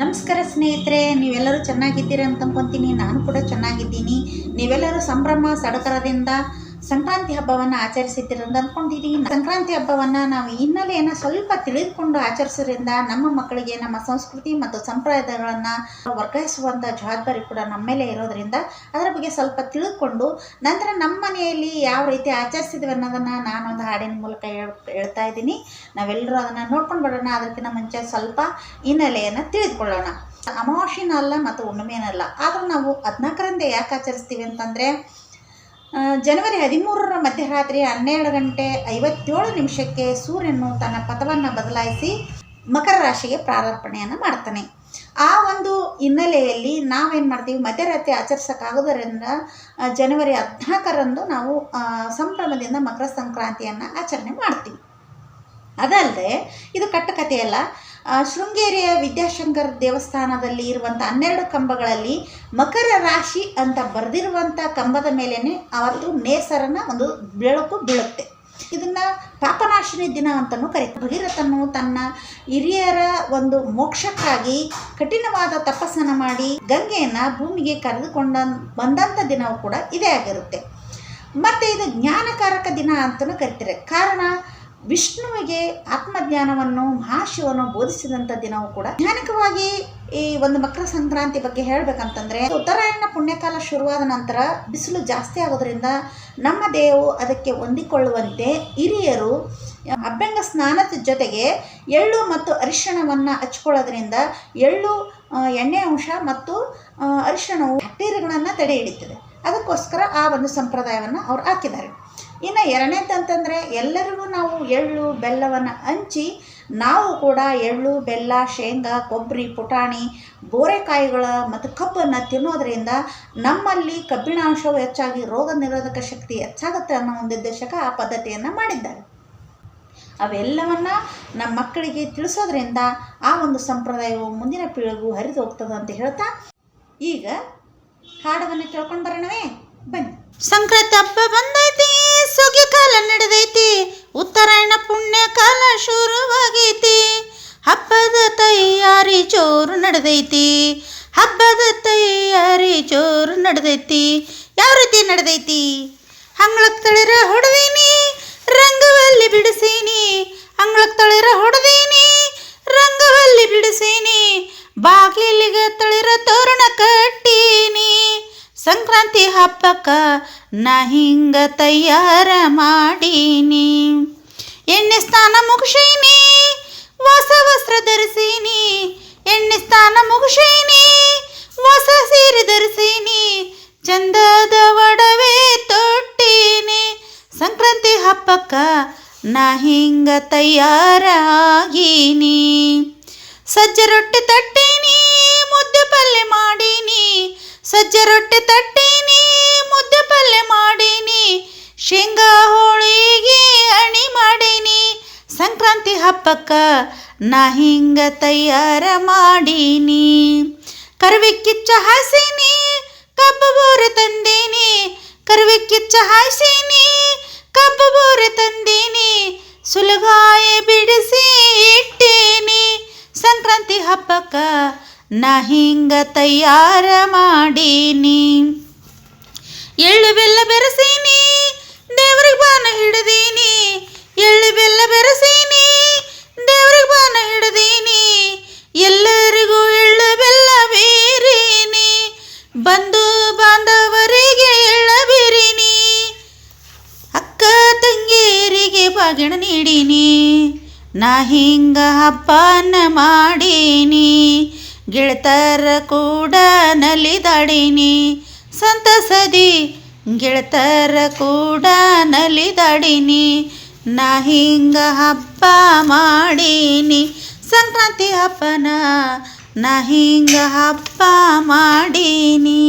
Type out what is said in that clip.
ನಮಸ್ಕಾರ ಸ್ನೇಹಿತರೆ ನೀವೆಲ್ಲರೂ ಚೆನ್ನಾಗಿದ್ದೀರಿ ಅಂತ ಅಂದ್ಕೊತೀನಿ ನಾನು ಕೂಡ ಚೆನ್ನಾಗಿದ್ದೀನಿ. ನೀವೆಲ್ಲರೂ ಸಂಭ್ರಮ ಸಡಗರದಿಂದ ಸಂಕ್ರಾಂತಿ ಹಬ್ಬವನ್ನು ಆಚರಿಸಿದ್ದೀರಿ ಅಂತ ಅಂದ್ಕೊಂಡಿದ್ದೀನಿ ಸಂಕ್ರಾಂತಿ ಹಬ್ಬವನ್ನು ನಾವು ಹಿನ್ನೆಲೆಯನ್ನು ಸ್ವಲ್ಪ ತಿಳಿದುಕೊಂಡು ಆಚರಿಸೋದ್ರಿಂದ ನಮ್ಮ ಮಕ್ಕಳಿಗೆ, ನಮ್ಮ ಸಂಸ್ಕೃತಿ ಮತ್ತು ಸಂಪ್ರದಾಯಗಳನ್ನು ವರ್ಗಾಯಿಸುವಂಥ ಜವಾಬ್ದಾರಿ ಕೂಡ ನಮ್ಮ ಮೇಲೆ ಇರೋದ್ರಿಂದ ಅದರ ಬಗ್ಗೆ ಸ್ವಲ್ಪ ತಿಳಿದುಕೊಂಡು ನಂತರ ನಮ್ಮ ಮನೆಯಲ್ಲಿ ಯಾವ ರೀತಿ ಆಚರಿಸಿದ್ವಿ ಅನ್ನೋದನ್ನು ನಾನೊಂದು ಹಾಡಿನ ಮೂಲಕ ಹೇಳ್, ಹೇಳ್ತಾ ಇದ್ದೀನಿ. ನಾವೆಲ್ಲರೂ ಅದನ್ನು ನೋಡ್ಕೊಂಡು ಬರೋಣ. ಅದಕ್ಕಿಂತ ಮುಂಚೆ ಸ್ವಲ್ಪ ಹಿನ್ನೆಲೆಯನ್ನು ತಿಳಿದುಕೊಳ್ಳೋಣ. ಅಮಾವಾಸ್ಯನ ಅಲ್ಲ ಮತ್ತು ಹುಣ್ಣಿಮೆನಲ್ಲ. ಆದರೂ ನಾವು ಹದಿನಾಲ್ಕರಿಂದ ಯಾಕೆ ಆಚರಿಸ್ತೀವಿ ಅಂತಂದರೆ ಜನವರಿ ಹದಿಮೂರರ ಮಧ್ಯರಾತ್ರಿ ಹನ್ನೆರಡು ಗಂಟೆ ಐವತ್ತೇಳು ನಿಮಿಷಕ್ಕೆ ಸೂರ್ಯನು ತನ್ನ ಪಥವನ್ನು ಬದಲಾಯಿಸಿ ಮಕರ ರಾಶಿಗೆ ಪ್ರಾರ್ಪಣೆಯನ್ನು ಮಾಡ್ತಾನೆ. ಆ ಒಂದು ಹಿನ್ನೆಲೆಯಲ್ಲಿ ನಾವೇನು ಮಾಡ್ತೀವಿ? ಮಧ್ಯರಾತ್ರಿ ಆಚರಿಸೋಕ್ಕಾಗೋದರಿಂದ ಜನವರಿ ಹದಿನಾಲ್ಕರಂದು ನಾವು ಸಂಭ್ರಮದಿಂದ ಮಕರ ಸಂಕ್ರಾಂತಿಯನ್ನು ಆಚರಣೆ ಮಾಡ್ತೀವಿ. ಅದಲ್ಲದೆ ಇದು ಕಟ್ಟುಕಥೆಯಲ್ಲ. ಶೃಂಗೇರಿಯ ವಿದ್ಯಾಶಂಕರ್ ದೇವಸ್ಥಾನದಲ್ಲಿ ಇರುವಂಥ ಹನ್ನೆರಡು ಕಂಬಗಳಲ್ಲಿ ಮಕರ ರಾಶಿ ಅಂತ ಬರೆದಿರುವಂಥ ಕಂಬದ ಮೇಲೇ ಅವತ್ತು ನೇಸರನ ಒಂದು ಬೆಳಕು ಬೀಳುತ್ತೆ. ಇದನ್ನು ಪಾಪನಾಶಿನಿ ದಿನ ಅಂತಲೂ ಕರೀತಾರೆ. ಭಗೀರಥನು ತನ್ನ ಹಿರಿಯರ ಒಂದು ಮೋಕ್ಷಕ್ಕಾಗಿ ಕಠಿಣವಾದ ತಪಸ್ಸನ್ನು ಮಾಡಿ ಗಂಗೆಯನ್ನು ಭೂಮಿಗೆ ಕರೆದುಕೊಂಡ ಬಂದಂಥ ದಿನವೂ ಕೂಡ ಇದೇ ಆಗಿರುತ್ತೆ. ಮತ್ತು ಇದು ಜ್ಞಾನಕಾರಕ ದಿನ ಅಂತಲೂ ಕರಿತಾರೆ. ಕಾರಣ ವಿಷ್ಣುವಿಗೆ ಆತ್ಮಜ್ಞಾನವನ್ನು ಮಹಾಶಿವನು ಬೋಧಿಸಿದಂಥ ದಿನವೂ ಕೂಡ ಜ್ಞಾನಿಕವಾಗಿ ಈ ಒಂದು ಮಕರ ಸಂಕ್ರಾಂತಿ ಬಗ್ಗೆ ಹೇಳಬೇಕಂತಂದ್ರೆ, ಉತ್ತರಾಯಣ ಪುಣ್ಯಕಾಲ ಶುರುವಾದ ನಂತರ ಬಿಸಿಲು ಜಾಸ್ತಿ ಆಗೋದ್ರಿಂದ ನಮ್ಮ ದೇಹವು ಅದಕ್ಕೆ ಹೊಂದಿಕೊಳ್ಳುವಂತೆ ಹಿರಿಯರು ಅಭ್ಯಂಗ ಸ್ನಾನದ ಜೊತೆಗೆ ಎಳ್ಳು ಮತ್ತು ಅರಿಶಿಣವನ್ನು ಹಚ್ಕೊಳ್ಳೋದ್ರಿಂದ ಎಳ್ಳು ಎಣ್ಣೆ ಅಂಶ ಮತ್ತು ಅರಿಶಿಣವು ಬ್ಯಾಕ್ಟೀರಿಯಾಗಳನ್ನು ತಡೆ ಹಿಡಿತದೆ ಅದಕ್ಕೋಸ್ಕರ ಆ ಒಂದು ಸಂಪ್ರದಾಯವನ್ನು ಅವ್ರು ಹಾಕಿದ್ದಾರೆ. ಇನ್ನು ಎರಡನೇದಂತಂದರೆ ಎಲ್ಲರಿಗೂ ನಾವು ಎಳ್ಳು, ಬೆಲ್ಲವನ್ನು ಹಂಚಿ, ನಾವು ಕೂಡ ಎಳ್ಳು, ಬೆಲ್ಲ, ಶೇಂಗಾ ಕೊಬ್ಬರಿ ಪುಟಾಣಿ, ಬೋರೆಕಾಯಿಗಳ ಮತ್ತು ಕಬ್ಬನ್ನು ತಿನ್ನೋದರಿಂದ ನಮ್ಮಲ್ಲಿ ಕಬ್ಬಿಣಾಂಶವು ಹೆಚ್ಚಾಗಿ ರೋಗ ನಿರೋಧಕ ಶಕ್ತಿ ಹೆಚ್ಚಾಗುತ್ತೆ ಅನ್ನೋ ಒಂದು ಉದ್ದೇಶಕ ಆ ಪದ್ಧತಿಯನ್ನು ಮಾಡಿದ್ದಾರೆ. ಅವೆಲ್ಲವನ್ನು ನಮ್ಮ ಮಕ್ಕಳಿಗೆ ತಿಳಿಸೋದ್ರಿಂದ ಆ ಒಂದು ಸಂಪ್ರದಾಯವು ಮುಂದಿನ ಪೀಳಿಗೂ ಹರಿದು ಹೋಗ್ತದೆ ಅಂತ ಹೇಳ್ತಾ ಈಗ ಹಾಡವನ್ನು ಕೇಳ್ಕೊಂಡು ಬರೋಣವೇ? ಬನ್ನಿ. ಸಂಕ್ರಾಂತಿ ಹಬ್ಬ ಬಂದೈತಿ. ಸುಗ್ಗಿ ಕಾಲ ನಡೆದೈತಿ. ಉತ್ತರಾಯಣ ಪುಣ್ಯ ಕಾಲ ಶುರುವಾಗೈತಿ. ಹಬ್ಬದ ತಯಾರಿ ಚೋರು ನಡೆದೈತಿ. ಹಬ್ಬದ ತಯಾರಿ ಚೋರು ನಡೆದೈತಿ. ಯಾವ ರೀತಿ ನಡೆದೈತಿ? ಅಂಗ್ಳಕ್ಕೆ ತಳಿರ ಹೊಡೆದೀನಿ, ರಂಗವಲ್ಲಿ ಬಿಡಿಸೀನಿ. ಅಂಗ್ಳಕ್ ತಳಿರ ಹೊಡೆದೀನಿ, ರಂಗವಲ್ಲಿ ಬಿಡಿಸೀನಿ. ಬಾಗಿಲಿಗೆ ಹಬ್ಬಕ್ಕ ನಾ ಹಿಂಗ ತಯಾರ ಮಾಡೀನಿ. ಎಣ್ಣೆ ಸ್ನಾನ ಮುಗಿಸೀನಿ, ಹೊಸ ವಸ್ತ್ರ ಧರಿಸೀನಿ. ಎಣ್ಣೆ ಸ್ನಾನ ಮುಗಿಸೀನಿ, ಹೊಸ ಸೀರೆ ಧರಿಸೀನಿ. ಚಂದದ ಒಡವೆ ತೊಟ್ಟೀನಿ. ಸಂಕ್ರಾಂತಿ ಹಬ್ಬಕ್ಕ ನಾ ಹಿಂಗ ತಯಾರ ಆಗೀನಿ. ಸಜ್ಜೆ ರೊಟ್ಟಿ ತಟ್ಟೀನಿ, ಮುದ್ದೆ ಪಲ್ಯ ಮಾಡೀನಿ. ಸಜ್ಜೆ ರೊಟ್ಟಿ ತಟ್ಟೀನಿ ಶೇಂಗಾ ಹೋಳಿಗೆ ಅಣಿ ಮಾಡೀನಿ. ಸಂಕ್ರಾಂತಿ ಹಬ್ಬಕ್ಕ ನಾ ಹಿಂಗ ತಯಾರ ಮಾಡೀನಿ. ಕರ್ವಿ ಕಿಚ್ಚ ಹಾಸೀನಿ, ಕಬ್ಬು ಬೋರೆ ತಂದೀನಿ. ಕರ್ವಿ ಕಿಚ್ಚ ಹಾಸೀನಿ, ಕಬ್ಬು ಬೋರೆ ತಂದೀನಿ. ಸುಲಗಾಯ ಬಿಡಿಸಿ ಇಟ್ಟೀನಿ. ಸಂಕ್ರಾಂತಿ ಹಬ್ಬಕ್ಕ ನಾ ಹಿಂಗ ತಯಾರ ಮಾಡೀನಿ. ಎಳ್ಳು ಬೆಲ್ಲ ಬೆರೆಸೀನಿ ಬಾಗಿಣ ನೀಡೀನಿ, ನಾ ಹಿಂಗ ಹಬ್ಬನ ಮಾಡೀನಿ, ಗೆಳತರ ಕೂಡ ನಲಿದಾಡೀನಿ, ಸಂತಸದಿ ಗೆಳತರ ಕೂಡ ನಲಿದಾಡೀನಿ, ನಾ ಹಿಂಗ ಹಬ್ಬ ಮಾಡೀನಿ, ಸಂಕ್ರಾಂತಿ ಹಬ್ಬನ ನಾ ಹಿಂಗ ಹಬ್ಬ ಮಾಡೀನಿ.